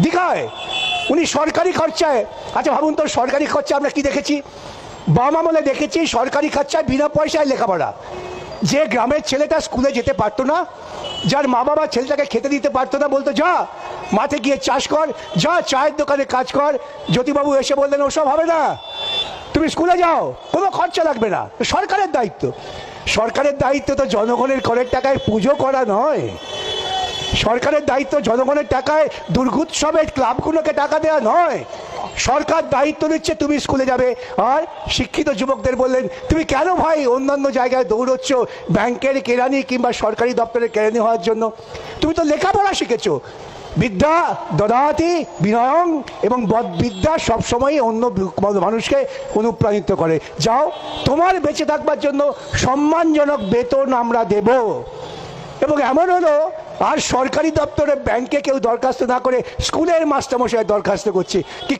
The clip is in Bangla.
দীঘায়। উনি সরকারি খরচায়। আচ্ছা ভাবুন তো, সরকারি খরচা আমরা কি দেখেছি? বাম আমলে দেখেছি, সরকারি খরচায় বিনা পয়সায় লেখাপড়া। যে গ্রামের ছেলেটা স্কুলে যেতে পারতো না, যার মা বাবা ছেলেটাকে খেতে দিতে পারতো না, বলতো, যা, মাঠে গিয়ে চাষ কর, যা, চায়ের দোকানে কাজ কর। জ্যোতিবাবু এসে বললেন, ওসব হবে না। তুমি স্কুলে যাও, কোনো খরচা লাগবে না। সরকারের দায়িত্ব। সরকারের দায়িত্ব তো জনগণের করের টাকায় পুজো করা নয়। সরকারের দায়িত্ব জনগণের টাকায় দুর্গোৎসবের ক্লাবগুলোকে টাকা দেওয়া নয়। সরকার দায়িত্ব নিচ্ছে, তুমি স্কুলে যাবে। আর শিক্ষিত যুবকদের বললেন, তুমি কেন ভাই অন্যান্য জায়গায় দৌড়চ্ছ? ব্যাংকের কেরানি কিংবা সরকারি দপ্তরের কেরানি হওয়ার জন্য? তুমি তো লেখাপড়া শিখেছো। বিদ্যা, দদাতি, বিনয়ং এবং বদ- বিদ্যা সবসময় অন্য মানুষকে অনুপ্রাণিত করে। যাও, তোমার বেঁচে থাকবার জন্য সম্মানজনক বেতন আমরা দেব। এবং এমন হলো আর সরকারি দপ্তরে ব্যাংকে কেউ দরখাস্ত না করে স্কুলের মাস্টারমশাই দরখাস্ত করছে। কি